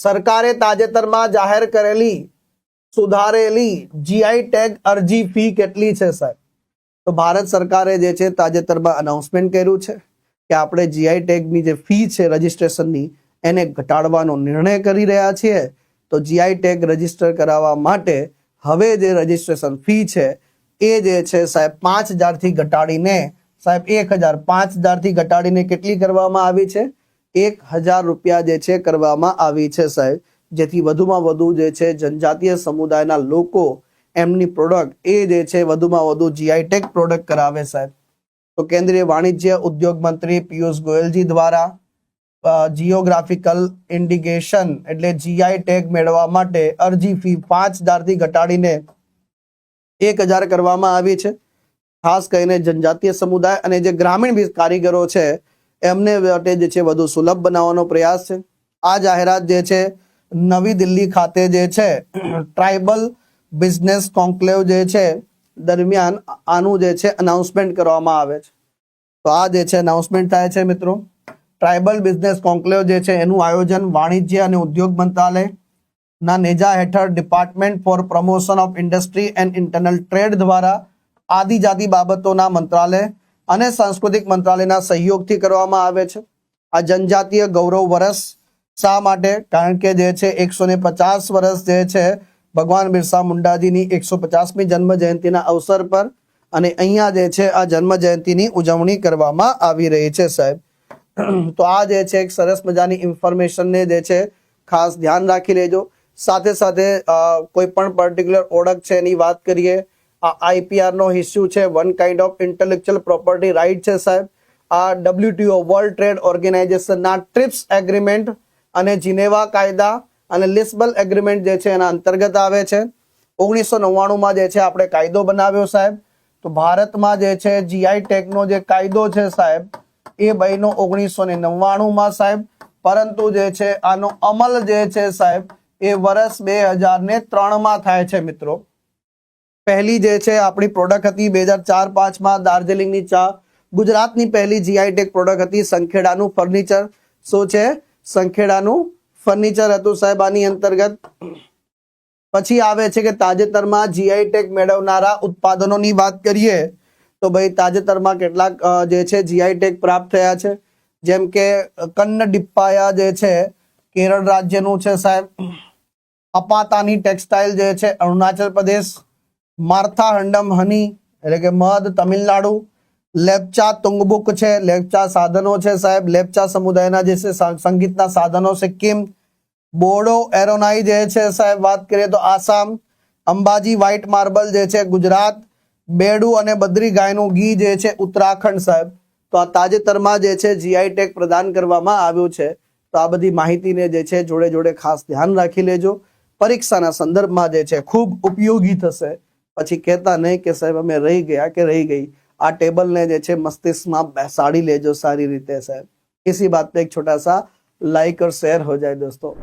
સરકારે તાજેતરમાં જાહેર કરેલી, સુધારેલી જીઆઈ ટેગ અરજી ફી કેટલી છે, સાહેબ? તો ભારત સરકારે જે છે તાજેતરમાં અનાઉન્સમેન્ટ કર્યું છે કે આપણે જીઆઈ ટેગની જે ફી છે રજિસ્ટ્રેશનની, એને ઘટાડવાનો નિર્ણય કરી રહ્યા છીએ. તો જીઆઈ ટેગ રજિસ્ટર કરાવવા માટે હવે જે રજિસ્ટ્રેશન ફી છે, એ જે છે સાહેબ પાંચ હજારથી ઘટાડીને, સાહેબ એક હજાર પાંચ હજારથી ઘટાડીને કેટલી કરવામાં આવી છે? એક હજાર રૂપિયા જે છે કરવામાં આવી છે સાહેબ. જેથી વધુમાં વધુ જે છે જનજાતીય સમુદાયના લોકો એમની પ્રોડક્ટ એ જે છે વધુમાં વધુ જીઆઈ ટેગ પ્રોડક્ટ કરાવે સાહેબ. તો કેન્દ્રીય વાણિજ્ય ઉદ્યોગ મંત્રી પિયુષ ગોયલજી દ્વારા જીઓગ્રાફિકલ ઇન્ડિકેશન એટલે જીઆઈ ટેગ મેળવવા માટે અરજી ફી પાંચ હજારથી ઘટાડીને એક હજાર કરવામાં આવી છે. ખાસ કરીને જનજાતીય સમુદાય અને જે ગ્રામીણ કારીગરો છે એમને માટે જે છે વધુ સુલભ બનાવવાનો પ્રયાસ છે. આ જાહેરાત જે છે નવી દિલ્હી ખાતે જે છે, ટ્રાઇબલ બિઝનેસ કોન્ક્લેવ જે છે, દરમિયાન આનું જે છે અનાઉન્સમેન્ટ કરવામાં આવે છે. તો આ જે છે અનાઉન્સમેન્ટ થાય છે મિત્રો. ટ્રાઇબલ બિઝનેસ કોન્ક્લેવ જે છે એનું આયોજન વાણિજ્ય અને ઉદ્યોગ મંત્રાલય ના નેજા હેઠળ department for promotion of industry and internal trade દ્વારા આદિજાતિ બાબતોના મંત્રાલય અને સાંસ્કૃતિક મંત્રાલયના સહયોગથી કરવામાં આવે છે. આ જનજાતીય ગૌરવ વર્ષ શા માટે? કારણ કે જે છે એકસો ને પચાસ વર્ષ જે છે ભગવાન બિરસા મુંડાજીની એકસો પચાસમી જન્મ જયંતિના અવસર પર અને અહીંયા જે છે આ જન્મ જયંતિની ઉજવણી કરવામાં આવી રહી છે સાહેબ. તો આ જે છે એક સરસ મજાની ઇન્ફોર્મેશનને જે છે ખાસ ધ્યાન રાખી લેજો. સાથે સાથે કોઈ પણ પર્ટિક્યુલર ઓળખ છે એની વાત કરીએ આ આઈપીઆર નો ઇસ્યુ છે. One kind of intellectual property right છે સાહેબ. આ ડબલ્યુટીઓ વર્લ્ડ ટ્રેડ ઓર્ગેનાઇઝેશનના ટ્રિપ્સ એગ્રીમેન્ટ અને જીનેવા કાયદા અને લિસ્બલ એગ્રીમેન્ટ જે છે એના અંતર્ગત આવે છે. ઓગણીસો નવ્વાણુંમાં જે છે આપણે કાયદો બનાવ્યો સાહેબ. તો ભારતમાં જે છે જીઆઈ ટેગનો જે કાયદો છે સાહેબ, એ બન્યો ઓગણીસો ને નવ્વાણુંમાં સાહેબ. પરંતુ જે છે આનો અમલ જે છે સાહેબ, એ વર્ષ બે હજાર ને ત્રણમાં થાય છે મિત્રો. પહેલી જે છે, આપણી પ્રોડક્ટ હતી બે હજાર ચાર પાંચમાં દાર્જિલિંગની ચા. ગુજરાતની પહેલી જીઆઈ ટેક પ્રોડક્ટ હતી સંખેડાનું ફર્નિચર શું છે? સંખેડાનું ફર્નિચર હતું સાહેબ, આની અંતર્ગત. પછી આવે છે કે તાજેતરમાં જીઆઈ ટેગ મેળવનારા ઉત્પાદનોની વાત કરીએ, તો ભાઈ તાજેતરમાં કેટલાક જે છે જીઆઈ ટેગ પ્રાપ્ત થયા છે. જેમ કે કન્ન ડિપ્પાયા જે છે, કેરળ રાજ્યનું છે સાહેબ. અપાતાની ટેક્સટાઇલ જે છે, અરુણાચલ પ્રદેશ. માર્થા હંડમ હની, એટલે કે મધ, તમિલનાડુ, લેપચા તુંગબુક છે, લેપચા સાધનો છે સાહેબ, લેપચા સમુદાયના જે છે સંગીતના સાધનો સિક્કિમ બોડો એરોનાઈ જે છે સાહેબ, વાત કરીએ તો આસામ, અંબાજી વ્હાઇટ માર્બલ જે છે ગુજરાત, બેડુ અને બદ્રી ગાયનું ઘી જે છે ઉત્તરાખંડ સાહેબ. તો આ તાજેતરમાં જે છે જીઆઈ ટેગ પ્રદાન કરવામાં આવ્યું છે. તો આ બધી માહિતીને જે છે જોડે જોડે ખાસ ધ્યાન રાખી લેજો. પરીક્ષાના સંદર્ભમાં જે છે ખૂબ ઉપયોગી થશે. પછી કહેતા નહીં કે સાહેબ અમે રહી ગયા કે રહી ગઈ આ ટેબલને જે છે મસ્તિષ્કમાં બેસાડી લેજો સારી રીતે સાહેબ इसी बात पे एक छोटा सा लाइक और शेयर हो जाए दोस्तों